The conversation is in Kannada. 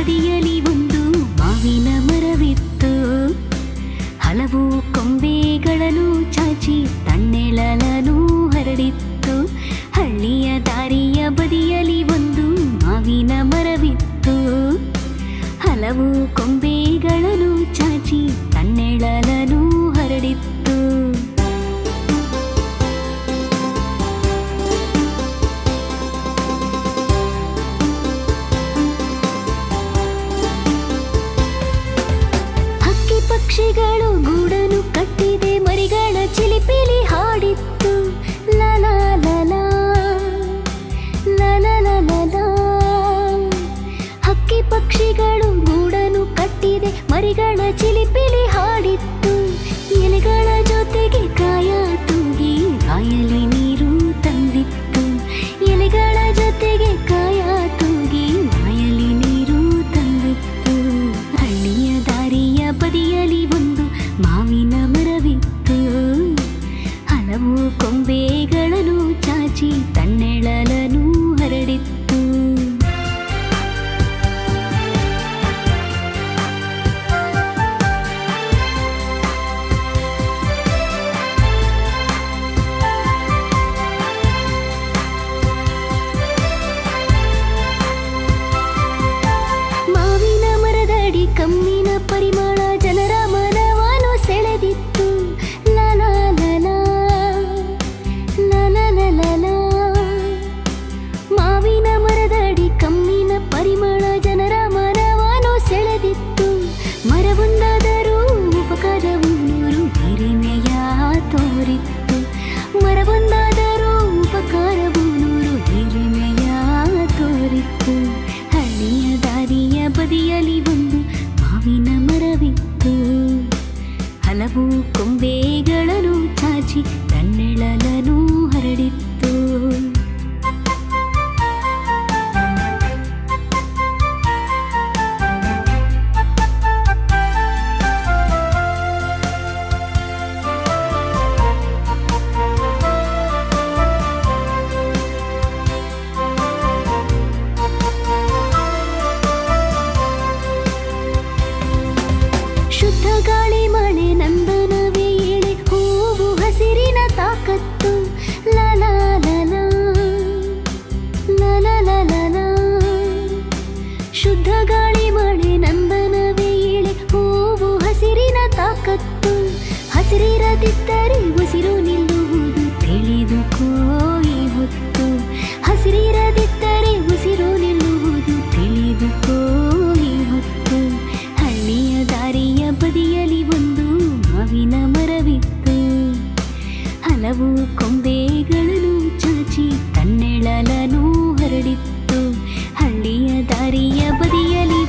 ಬದಿಯಲಿ ಒಂದು ಮಾವಿನ ಮರವಿತ್ತು. ಹಲವು ಕೊಂಬೆಗಳನ್ನು ಚಾಚಿ ತನ್ನೆಳಲನು ಹರಡಿತ್ತು. ಹಳ್ಳಿಯ ದಾರಿಯ ಬದಿಯಲಿ ಒಂದು ಮಾವಿನ ಮರವಿತ್ತು. ಹಲವು ಕೊಂಬೆಗಳನ್ನು ಚಾಚಿ ತಣ್ಣೆಳಲನು ಹರಡಿತ್ತು. ಪಕ್ಷಿಗಳು ಗೂಡನು ಕಟ್ಟಿದೆ, ಮರಿಗಳ ಚಿಲಿಪಿಲಿ ಹಾಡಿತ್ತು. ಲಲ ಲಲ ಹಕ್ಕಿ ಪಕ್ಷಿಗಳು ಗೂಡನು ಕಟ್ಟಿದೆ, ಮರಿಗಳ ಚಿಲಿಪಿಲಿ ಹಾಡಿತ್ತು. ಎಲೆಗಳ அன்பு ಕೊಂಬೆಗಳನ್ನು ಚಾಚಿ ಕನ್ನೆಳಲನು ಹರಡಿತ್ತು. ಹಳ್ಳಿಯ ದಾರಿಯ ಬದಿಯಲಿ